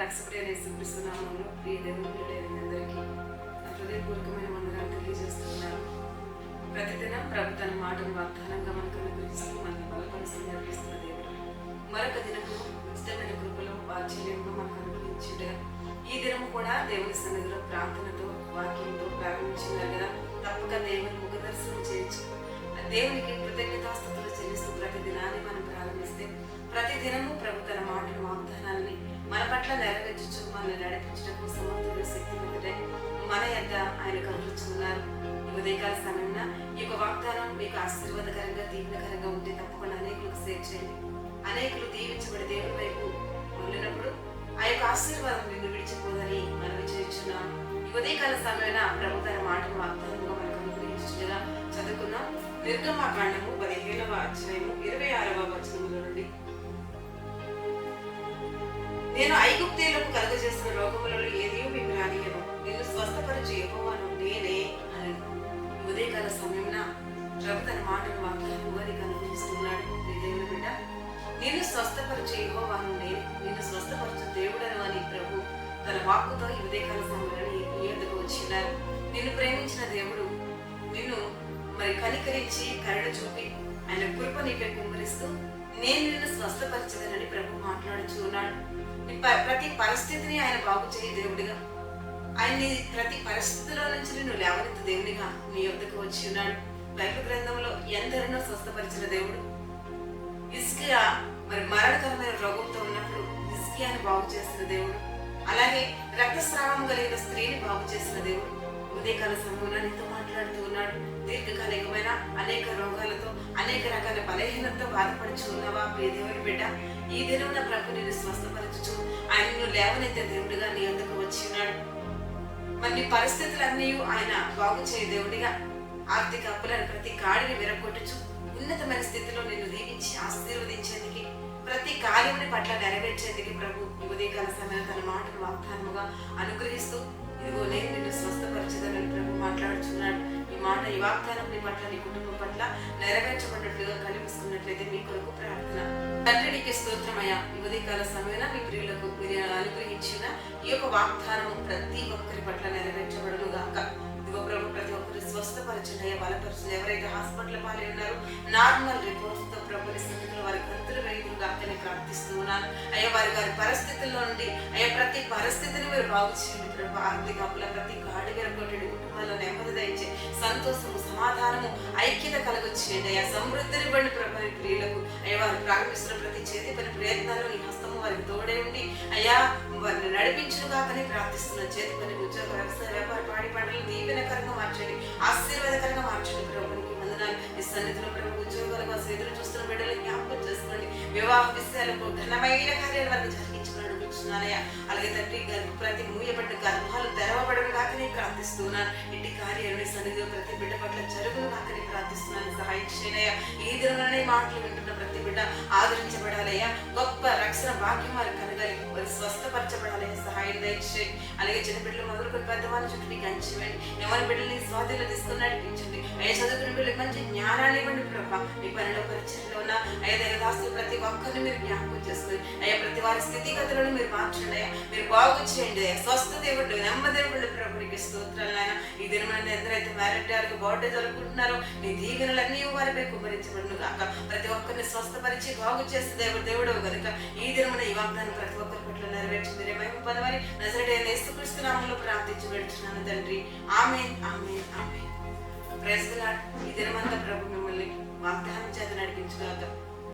రక్షకుడైన యేసుక్రీస్తునామంలో ప్రియ దేవుని అందరికీ నా హృదయపూర్వకమైన వందనాలు తెలియజేస్తున్నాను ప్రతిదినం ప్రభు తన మాటను వాగ్దానంగా మనకు అనుగ్రహిస్తూ మనల్ని బలపరుస్తూ నడిపిస్తున్న దేవుడు. మరొక దినము ఇష్టమైన కృపలో వాత్సల్యంలో మనకు అనుగ్రహించుట. ఈ దినము కూడా దేవుని సన్నిధిలో ప్రార్థనతో వాక్యంతో ప్రారంభించినారు కదా. తప్పక దేవుని ముఖ దర్శనం చేయొచ్చు దేవునికి కృతజ్ఞతాస్థుతులు చెల్లిస్తూ ప్రతి దినాన్ని మనం ప్రారంభిస్తే ప్రతి దినము ప్రభు తన మాటలు వాగ్దానాన్ని మన పట్ల నెరవేర్చు మనల్ని నడిపించడం సమర్థులు శక్తివంతుడై మన ఎంత ఆయన కలుగుతున్నారు ఉదయకాల సమయంలో ఈ యొక్క వాగ్దానం మీకు ఆశీర్వాదకరంగా దీవెనకరంగా ఉంటే తప్పకుండా అనేకులకు సేవ్ చేయండి. అనేకులు దీవించబడి దేవుని వైపు వెళ్ళినప్పుడు ఆ యొక్క ఆశీర్వాదం నిన్ను విడిచిపోదని మనం చేయించున్నాం. ఈ ఉదయకాల సమయంలో ప్రభు తన మాటలు వాగ్దానంగా మనకు అనుగ్రహించుగా చదువుకున్నాం. నిర్గమాకాండము పదిహేనవ నేను ఐగుప్తీయులకు కలుగజేసిన రోగములలో ఏదియో మీకు రానియను నిన్ను స్వస్థపరిచి యెహోవాను నేనే అని ఉదయకాల సమయమున ప్రభు తన మాటను వాగ్దానముగా నీకు అనుగ్రహిస్తున్నాడు నీ దేవుని బిడ్డ నిన్ను స్వస్థపరిచి యెహోవాను నేను నిన్ను స్వస్థపరచు దేవుడను అని ప్రభు తన వాక్కుతో ఈ ఉదయకాల సమయంలో ఎందుకు వచ్చినారు. నిన్ను ప్రేమించిన దేవుడు నిన్ను మరి కనికరించి కరుణ చూపి ఆయన కృప నీపై కుమ్మరిస్తూ నేను నిన్ను స్వస్థపరచదనని ప్రభు మాట్లాడుచు ఉన్నాడు. ప్రతి పరిస్థితిని ఆయన బాగు చేయి దేవుడిగా. ఆయన్ని ప్రతి పరిస్థితిలో నుంచి నిన్ను లేవనెత్త దేవునిగా నీ యొద్దకు వచ్చి ఉన్నాడు. బైబిల్ గ్రంథంలో ఎందరినో స్వస్థపరిచిన దేవుడు. ఇస్కియా మరి మరణకరమైన రోగంతో ఉన్నప్పుడు ఇస్కియాని బాగు చేసిన దేవుడు. అలాగే రక్తస్రావం కలిగిన స్త్రీని బాగు చేసిన దేవుడు. ఉదయకాల సమయంలో నీతో మాట్లాడుతూ ఉన్నాడు. దీర్ఘకాలికమైన అనేక రోగాలతో అనేక రకాల బలహీనతతో బాధపడుచు ఉన్నావా దేవుని బిడ్డ? ఈ దినమున ప్రభు నిన్ను స్వస్థపరచుచు ఆయనను లేవనైతే దేవుడిగా నీ అందుకు వచ్చి ఉన్నాడు. మరి నీ పరిస్థితులన్నీ ఆయన బాగు చేయ దేవుడిగా ఆర్థిక అప్పులను ప్రతి కాడిని విరగొట్టుచు ఉన్నతమైన స్థితిలో నిన్ను దీవించి ఆశీర్వదించేందుకు ప్రతి కార్యముని పట్ల నెరవేర్చేందుకు ప్రభు ఉదయకాల సమయం తన మాటను వాగ్దానముగా అనుగ్రహిస్తూ ఇదిగో నేను నిన్ను స్వస్థపరచదని ప్రభు మాట్లాడుచున్నాడు. ఈ మాట ఈ వాగ్దానం నీ పట్ల నీ కుటుంబం పట్ల నెరవేర్చబడినట్లుగా కలిపిస్తున్నట్లయితే మీ కొరకు ప్రార్థన. తండ్రి స్తోత్రమయ్యా. ఉదయకాల సమయంలో మీ ప్రియులకు మీరు అనుగ్రహించిన ఈ యొక్క వాగ్దానము ప్రతి ఒక్కరి పట్ల నెరవేర్చబడును గాక వారి చిన్నయ్య బలపరుచులు ఎవరైతే హాస్పిటల్ పాలై ఉన్నారో నార్మల్ రిపోర్ట్స్తో తో స్థితిలో వారి గంతులు వేయుదురు గాకని ప్రార్థిస్తూ ఉన్నాను అయ్యా వారి వారి పరిస్థితుల్లో నుండి అయ్యా ప్రతి పరిస్థితిని మీరు బాగు చేయండి ప్రభు. ఆర్థిక అప్పుల ప్రతి గాడి విరగొట్టండి. కుటుంబాల్లో నెమ్మది దయచే సంతోషము సమాధానము ఐక్యత కలగొచ్చేయండి. అయ్యా సమృద్ధిని ఇవ్వండి ప్రభు ప్రియులకు అయ్యా వారు ప్రారంభిస్తున్న ప్రతి చేతి పని ప్రయత్నాలు నీ హస్తము వారికి తోడే ఉండి అయ్యా వారిని నడిపించును ప్రార్థిస్తున్న చేతి పని ఉద్యోగ వ్యవసాయ వ్యాపార పాడి పంటలు దీవెనకరంగా మార్చండి. ఆశీర్వాదకరంగా మార్చండి ప్రభునికి వందనాలు మీ సన్నిధిలో ప్రభు ఉద్యోగాలు కోసం ఎదురు చూస్తున్న బిడ్డలు జ్ఞాపకం చేసుకోండి. వివాహ విషయాలకు ఘనమైన కార్యాలు వారిని జరిగించుకుని అలాగే తండ్రి గర్భ ప్రతి మూయ ప్రార్థిస్తున్నాను ఇంటి కార్యాలయ సన్నిధిలో ప్రతి బిడ్డ పట్ల జరుగును నాకని ప్రార్థిస్తున్నాను. సహాయం చేయనయ్యా ఈ దినలోనే మాటలు వింటున్న ప్రతి బిడ్డ ఆదరించబడాలయ్యా. గొప్ప రక్షణ వాక్యం వారికి కలగాలి. వారు స్వస్థపరచబడాలయ్యా. సహాయం దయచేయండి. అలాగే చిన్న బిడ్డలు మొదలుకొని పెద్దవాళ్ళ చుట్టూ మీకు అంచివ్వండి ఎవరి బిడ్డల్ని స్వాధీనంలో తీసుకుని నడిపించండి. అయ్యా చదువుకున్న బిడ్డలకు మంచి జ్ఞానాన్ని ఇవ్వండి ప్రభా. మీ పనిలో పరిచయంలో ఉన్న అయ్యా దయదాస్తులు ప్రతి ఒక్కరిని మీరు జ్ఞాపకం చేసుకుని అయ్యా ప్రతి వారి స్థితిగతులను మీరు మార్చండి అయ్యా. మీరు బాగు చేయండి అయ్యా. స్వస్థత ఇవ్వండి నెమ్మది ఇవ్వండి ప్రభునికి స్తోత్రాలు. దినమైన ఎందరైతే మ్యారెడ్డాలకు బర్త్డే జరుపుకుంటున్నారో నీ దీవెనలన్నీ వారిపై కుమ్మరించబడును కాక ప్రతి ఒక్కరిని స్వస్థపరిచి బాగు చేసే దేవుడు దేవుడు కనుక ఈ దినమున ఈ వాగ్దానం ప్రతి ఒక్కరి పట్ల నెరవేర్చి మీరే మహిమ పదవని నజరడే నేస్తుక్రీస్తు నామంలో ప్రార్థించి పెడుతున్నాను తండ్రి. ఆమె ఆమె ఆమె ప్రైజ్ ఈ దినమంతా ప్రభు మిమ్మల్ని వాగ్దానం చేత నడిపించుగాక